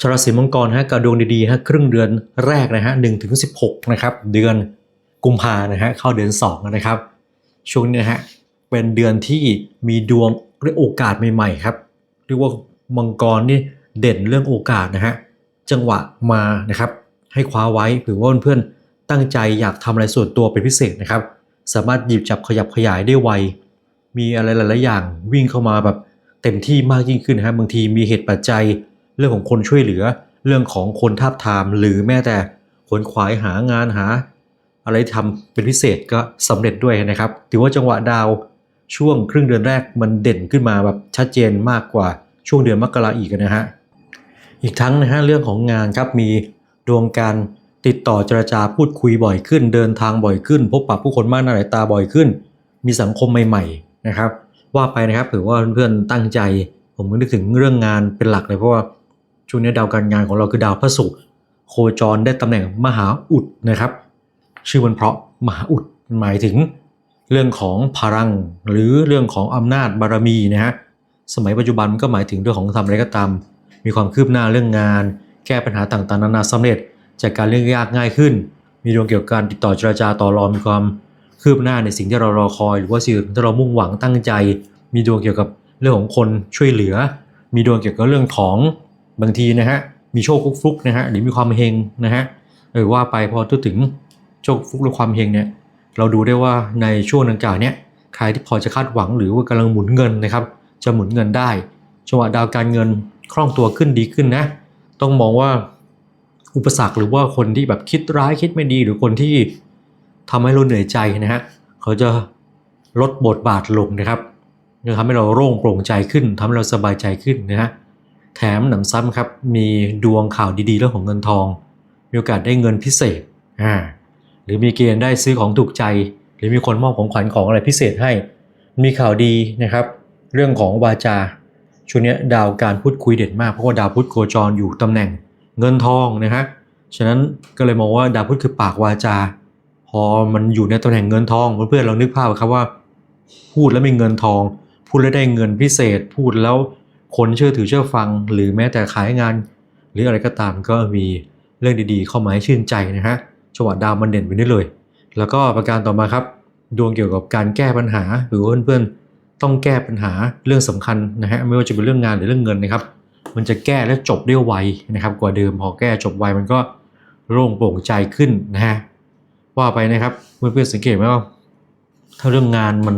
ชาวราศีมังกรฮะกระดวงดีๆฮะครึ่งเดือนแรกนะฮะหนึ่งถึงสิบหกนะครับเดือนกุมภานะฮะเข้าเดือนสองนะครับ ช่วงนี้นะฮะเป็นเดือนที่มีดวงเรียกโอกาสใหม่ๆครับเรียกว่ามังกรนี่เด่นเรื่องโอกาสนะฮะจังหวะมานะครับให้คว้าไว้หรือว่าเพื่อนๆตั้งใจอยากทำอะไรส่วนตัวเป็นพิเศษนะครับ สามารถหยิบจับขยับขยายได้ไวมีอะไรหลายๆอย่างวิ่งเข้ามาแบบเต็มที่มากยิ่งขึ้นนะฮะบางทีมีเหตุปัจจัย เรื่องของคนช่วยเหลือ เรื่องของคนทาบทาม หรือแม้แต่ขนขวายหางานหา อะไรที่ทำเป็นพิเศษก็สำเร็จด้วยนะครับถือว่าจังหวะดาวช่วงครึ่งเดือนแรกมันเด่นขึ้นมาแบบชัดเจนมากกว่าช่วงเดือนมกราอีกนะฮะอีกทั้งนะฮะเรื่องของงานครับมีดวงการติดต่อเจรจาพูดคุยบ่อยขึ้น เดินทางบ่อยขึ้น พบปะผู้คนมากหน้าหลายตาบ่อยขึ้น มีสังคมใหม่ๆนะครับ ว่าไปนะครับถือว่าเพื่อนๆตั้งใจ ผมก็นึกถึงเรื่องงานเป็นหลักเลยเพราะว่า ช่วงนี้ดาวการงานของเราคือดาวพระศุกร์โคจรได้ตำแหน่งมหาอุดนะครับ ชื่อมันเพราะมหาอุดหมายถึงเรื่องของพลังหรือเรื่องของอำนาจบารมีนะฮะสมัยปัจจุบันมันก็หมายถึงเรื่องของทำอะไรก็ตาม มีความคืบหน้าเรื่องงาน แก้ปัญหาต่างๆนานาสำเร็จจากการเรื่องยากง่ายขึ้น มีดวงเกี่ยวกับการติดต่อเจรจาต่อรองมีความคืบหน้าในสิ่งที่เรารอคอย หรือว่าสิ่งที่เรามุ่งหวังตั้งใจ มีดวงเกี่ยวกับเรื่องของคนช่วยเหลือ มีดวงเกี่ยวกับเรื่องของ บางทีนะฮะมีโชคฟลุกๆนะฮะหรือมีความเฮงนะฮะเออว่าไปพอถึงโชคฟลุกและความเฮงเนี่ยเราดูได้ว่าในช่วงดังกล่าวเนี่ยใครที่พอจะคาดหวังหรือว่ากำลังหมุนเงินนะครับจะหมุนเงินได้จังหวะดาวการเงินคล่องตัวขึ้นดีขึ้นนะ ต้องมองว่าอุปสรรคหรือว่าคนที่แบบคิดร้ายคิดไม่ดี หรือคนที่ทำให้เราเหนื่อยใจนะฮะเขาจะลดบทบาทลงนะครับจะทำให้เราโล่งโปร่งใจขึ้นทำให้เราสบายใจขึ้นนะฮะ แถมหนำซ้ำครับมีดวงข่าวดีๆเรื่องของเงินทอง มีโอกาสได้เงินพิเศษอ่าหรือมีเกณฑ์ได้ซื้อของถูกใจ หรือมีคนมอบของขวัญของอะไรพิเศษให้ มีข่าวดีนะครับ เรื่องของวาจาช่วงนี้ดาวการพูดคุยเด่นมากเพราะว่าดาวพุธโคจรอยู่ตำแหน่งเงินทองนะฮะฉะนั้นก็เลยมองว่าดาวพุธคือปากวาจา พอมันอยู่ในตำแหน่งเงินทองเพื่อนๆเรานึกภาพครับว่า พูดแล้วมีเงินทอง พูดแล้วได้เงินพิเศษ พูดแล้ว คนเชื่อถือเชื่อฟัง หรือแม้แต่ขายงาน หรืออะไรก็ตามก็มีเรื่องดีๆ เข้ามาให้ชื่นใจนะฮะจังหวะดาวมันเด่นไปนี่เลย แล้วก็ประการต่อมาครับ ดวงเกี่ยวกับการแก้ปัญหา หรือว่าเพื่อนๆต้องแก้ปัญหาเรื่องสำคัญนะฮะไม่ว่าจะเป็นเรื่องงานหรือเรื่องเงินนะครับ มันจะแก้และจบได้ไวนะครับ กว่าเดิมพอแก้จบไวมันก็โล่งโปร่งใจขึ้นนะฮะว่าไปนะครับเพื่อนๆสังเกตไหมว่าถ้าเรื่องงานมัน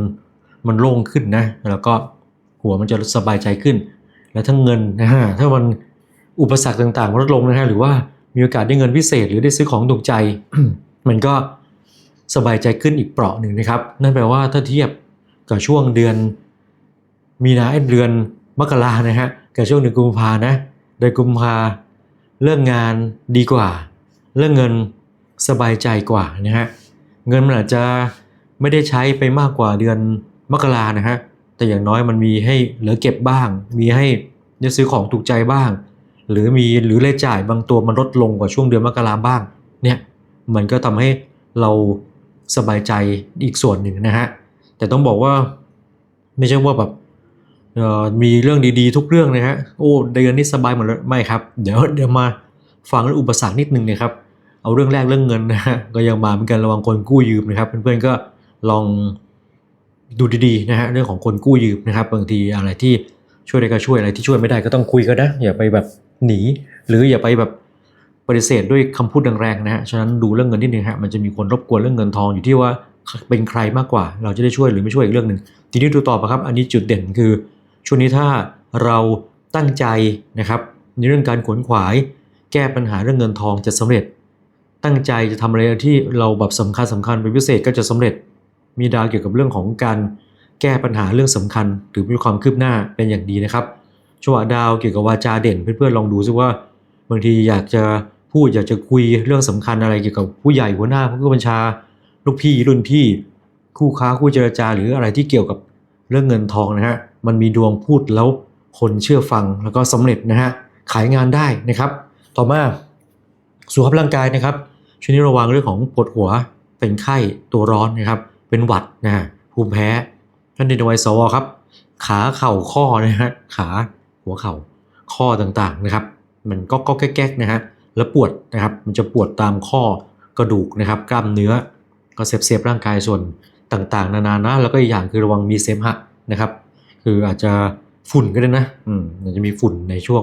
มันโล่งขึ้นนะ แล้วก็หัวมันจะสบายใจขึ้น แล้วทั้งเงินนะฮะถ้ามันอุปสรรคต่างๆลดลงนะฮะหรือว่ามีโอกาสได้เงินพิเศษ หรือได้ซื้อของถูกใจ มันก็สบายใจขึ้นอีกเปราะหนึ่งนะครับ นั่นแปลว่าถ้าเทียบกับช่วงเดือน มีนาเอ้ยเดือนมกรานะฮะกับช่วงเดือนกุมภานะเดือนกุมภาเรื่องงานดีกว่า เรื่องเงินสบายใจกว่านะฮะเงินมันอาจจะไม่ได้ใช้ไปมากกว่าเดือนมกรานะฮะ แต่อย่างน้อยมันมีให้เหลือเก็บบ้าง มีให้ได้ซื้อของถูกใจบ้าง หรือมีหรือรายจ่ายบางตัวมันลดลงกว่าช่วงเดือนมกราบ้าง เนี่ยมันก็ทำให้เราสบายใจอีกส่วนหนึ่งนะฮะ แต่ต้องบอกว่าไม่ใช่ว่าแบบมีเรื่องดีๆ ทุกเรื่องนะฮะ โอ้เดือนนี้สบายหมดเลยไม่ครับ เดี๋ยวเดี๋ยวมาฟังเรื่องอุปสรรคนิดนึงนะครับ เอาเรื่องแรกเรื่องเงินนะฮะ ก็ยังมาเหมือนกันระวังคนกู้ยืมนะครับ เพื่อนๆก็ลอง ดูดีๆนะฮะเรื่องของคนกู้ยืมนะครับบางทีอะไรที่ช่วยได้ก็ช่วยอะไรที่ช่วยไม่ได้ก็ต้องคุยกันนะอย่าไปแบบหนี หรืออย่าไปแบบปฏิเสธด้วยคำพูดแรงๆนะฮะฉะนั้นดูเรื่องเงินนิดนึงฮะมันจะมีคนรบกวนเรื่องเงินทองอยู่ที่ว่าเป็นใครมากกว่า เราจะได้ช่วยหรือไม่ช่วยอีกเรื่องหนึ่งทีนี้ดูต่อไปครับ อันนี้จุดเด่นคือช่วงนี้ถ้าเราตั้งใจนะครับในเรื่องการขวนขวาย แก้ปัญหาเรื่องเงินทองจะสำเร็จ ตั้งใจจะทำอะไรที่เราแบบสำคัญสำคัญเป็นพิเศษก็จะสำเร็จ มีดาวเกี่ยวกับเรื่องของการแก้ปัญหาเรื่องสำคัญ หรือมีความคืบหน้าเป็นอย่างดีนะครับจังหวดาวเกี่ยวกับวาจาเด่น เพื่อนๆลองดูซิว่า บางทีอยากจะพูดอยากจะคุยเรื่องสำคัญอะไรเกี่ยวกับผู้ใหญ่หัวหน้าผู้บัญชา ลูกพี่รุ่นพี่ คู่ค้าคู่เจรจาหรืออะไรที่เกี่ยวกับเรื่องเงินทองนะฮะมันมีดวงพูดแล้วคนเชื่อฟังแล้วก็สำเร็จนะฮะขายงานได้นะครับ ต่อมาสุขภาพร่างกายนะครับช่วงนี้ระวังเรื่องของปวดหัวเป็นไข้ตัวร้อนนะครับ เป็นหวัดนะฮะภูมิแพ้ท่านในวัยสวครับ ขาเข่าข้อนะฮะขาหัวเข่าข้อต่างๆนะครับ มันก็ก็แก๊กๆนะฮะแล้วปวดนะครับมันจะปวดตามข้อกระดูกนะครับ กล้ามเนื้อก็เซฟเซฟร่างกายส่วนต่างๆ นานานะแล้วก็อีกอย่างคือระวังมีเสมหะนะครับ คืออาจจะฝุ่นก็ได้นะอืมอาจจะมีฝุ่นในช่วง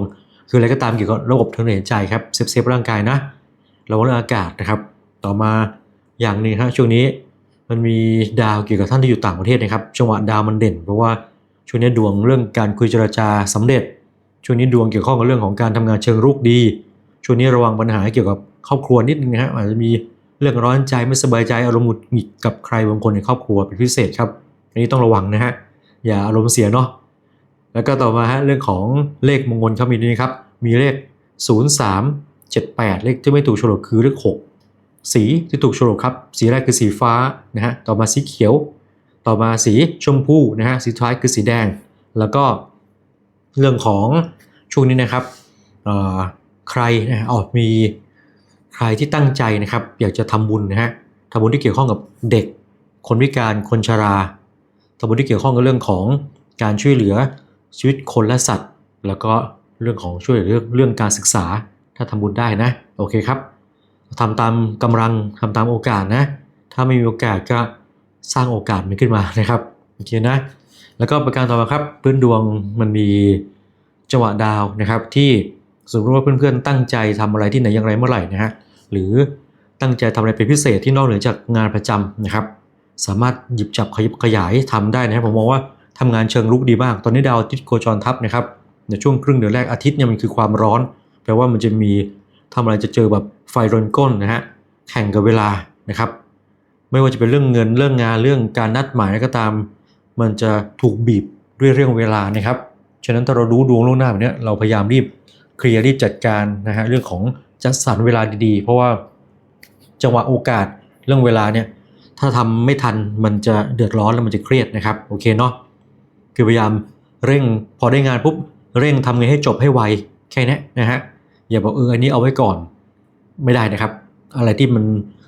คืออะไรก็ตามเกี่ยวกับระบบทางเดินหายใจครับเซฟเซฟร่างกายนะระวังเรื่องอากาศนะครับ ต่อมาอย่างหนึ่งฮะช่วงนี้ มันมีดาวเกี่ยวกับท่านที่อยู่ต่างประเทศนะครับจังหวะดาวมันเด่น เพราะว่าช่วงนี้ดวงเรื่องการคุยเจรจาสำเร็จ ช่วงนี้ดวงเกี่ยวข้องกับเรื่องของการทำงานเชิงรุกดี ช่วงนี้ระวังปัญหาเกี่ยวกับครอบครัวนิดนึงนะฮะอาจจะมีเรื่องร้อนใจไม่สบายใจอารมณ์หงุดหงิดกับใครบางคนในครอบครัวเป็นพิเศษครับอันนี้ต้องระวังนะฮะอย่าอารมณ์เสียเนาะแล้วก็ต่อมาฮะเรื่องของเลขมงคลครับมีนี้ครับมีเลข 0 3 7 8 เลขที่ไม่ถูกโฉลกคือเลข6 สีที่ถูกโฉลกครับ สีแรกคือสีฟ้านะฮะต่อมาสีเขียว ต่อมาสีชมพูนะฮะสีท้ายคือสีแดง แล้วก็เรื่องของช่วงนี้นะครับใครนะฮะอ๋อมีใครที่ตั้งใจนะครับ อยากจะทำบุญนะฮะทำบุญที่เกี่ยวข้องกับเด็ก คนพิการคนชราทำบุญที่เกี่ยวข้องกับเรื่องของการช่วยเหลือชีวิตคนและสัตว์ แล้วก็เรื่องของช่วยเหลือเรื่องเรื่องการศึกษาถ้าทำบุญได้นะโอเคครับ ทำตามกำลังทำตามโอกาสนะ ถ้าไม่มีโอกาสก็สร้างโอกาสมันขึ้นมานะครับโอเคนะ แล้วก็ประการต่อมาครับพื้นดวงมันมีจังหวะดาวนะครับ ที่สมมติว่าเพื่อนๆตั้งใจทำอะไรที่ไหนอย่างไรเมื่อไหร่นะฮะหรือตั้งใจทำอะไรเป็นพิเศษที่นอกเหนือจากงานประจำนะครับ สามารถหยิบจับขยิบขยายทำได้นะครับผมมองว่าทำงานเชิงลุกดีมาก ตอนนี้ดาวอาทิตย์โคจรทับนะครับในช่วงครึ่งเดือนแรกอาทิตย์เนี่ยมันคือความร้อน แปลว่ามันจะมี ทำอะไรจะเจอแบบไฟรนก้นนะฮะแข่งกับเวลานะครับ ไม่ว่าจะเป็นเรื่องเงินเรื่องงานเรื่องการนัดหมายก็ตาม มันจะถูกบีบด้วยเรื่องเวลานะครับฉะนั้นถ้าเรารู้ดวงล่วงหน้าแบบเนี้ยเราพยายามรีบเคลียร์รีบจัดการนะฮะเรื่องของจัดสรรเวลาดีๆ เพราะว่าจังหวะโอกาสเรื่องเวลาเนี่ยถ้าทำไม่ทันมันจะเดือดร้อนแล้วมันจะเครียดนะครับโอเคเนาะคือพยายามเร่งพอได้งานปุ๊บเร่งทำไงให้จบให้ไวแค่นี้นะฮะ อย่าบอกเอออันนี้เอาไว้ก่อนไม่ได้นะครับ อะไรที่มัน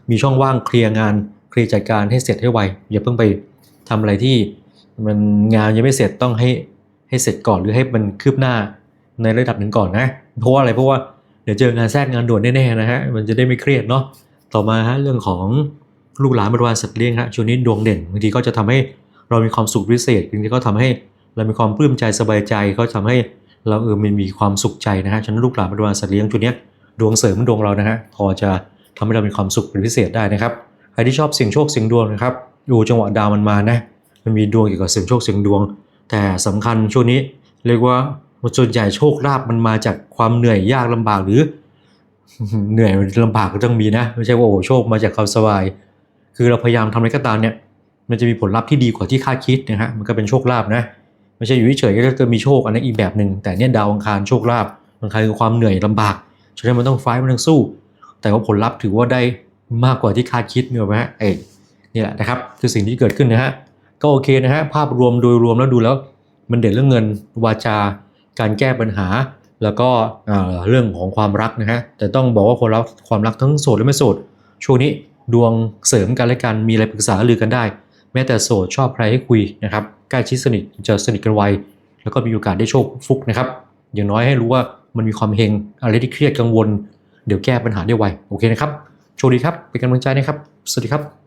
มีช่องว่างเคลียร์งานเคลียร์จัดการให้เสร็จให้ไวอย่าเพิ่งไปทำอะไรที่มันงานยังไม่เสร็จต้องให้ให้เสร็จก่อนหรือให้มันคืบหน้าในระดับหนึ่งก่อนนะ เพราะว่าอะไรเพราะว่าเดี๋ยวเจองานแทรกงานด่วนแน่ๆนะฮะมันจะได้ไม่เครียดเนาะต่อมาฮะเรื่องของลูกหลานบริวารสัตว์เลี้ยงฮะช่วงนี้ดวงเด่นบางทีก็จะทำให้เรามีความสุขพิเศษบางทีก็ทำให้เรามีความปลื้มใจสบายใจก็ทำให้ เราเออมันมีความสุขใจนะฮะฉะนั้นลูกหลานบริวาสัตว์เลี้ยงช่วงเนี้ดวงเสริมดวงเรานะฮะพอจะทำให้เรามีความสุขเป็นพิเศษได้นะครับใครที่ชอบเสี่ยงโชคเสี่ยงดวงนะครับดูจังหวะดาวมันมานะมันมีดวงเกี่ยวกับเสี่ยงโชคเสี่ยงดวง แต่สำคัญช่วงนี้เรียกว่าส่วนใหญ่โชคลาภมันมาจากความเหนื่อยยากลำบากหรือเหนื่อยลำบากก็ต้องมีนะ ไม่ใช่ว่าโอ้โชคมาจากความสบาย คือเราพยายามทำอะไรก็ตามเนี่ย มันจะมีผลลัพธ์ที่ดีกว่าที่คาดคิดนะฮะมันก็เป็นโชคลาภนะ ไม่ใช่อยู่เฉยๆก็จะมีโชคอันนั้นอีกแบบหนึ่งแต่เนี่ยดาวอังคารโชคลาภอังคารคือความเหนื่อยลำบากฉะนั้นมันต้องไฟท์มันต้องสู้ แต่ว่าผลลัพธ์ถือว่าได้มากกว่าที่คาดคิดเนี่ยไหมฮะเอ้นี่แหละนะครับคือสิ่งที่เกิดขึ้นนะฮะก็โอเคนะฮะภาพรวมโดยรวมแล้วดูแล้ว มันเด่นเรื่องเงินวาจา การแก้ปัญหา แล้วก็เอ่อเรื่องของความรักนะฮะแต่ต้องบอกว่าคนรักความรักทั้งโสดและไม่โสดช่วงนี้ดวงเสริมกันและกันมีอะไรปรึกษาหรือกันได้ แม้แต่โสดชอบใครให้คุยนะครับใกล้ชิดสนิทจะสนิทกันไวแล้วก็มีโอกาสได้โชคฟุกนะครับ อย่างน้อยให้รู้ว่ามันมีความเฮงอะไรที่เครียดกังวล เดี๋ยวแก้ปัญหาได้ไวโอเคนะครับโชคดีครับเป็นกำลังใจนะครับ สวัสดีครับ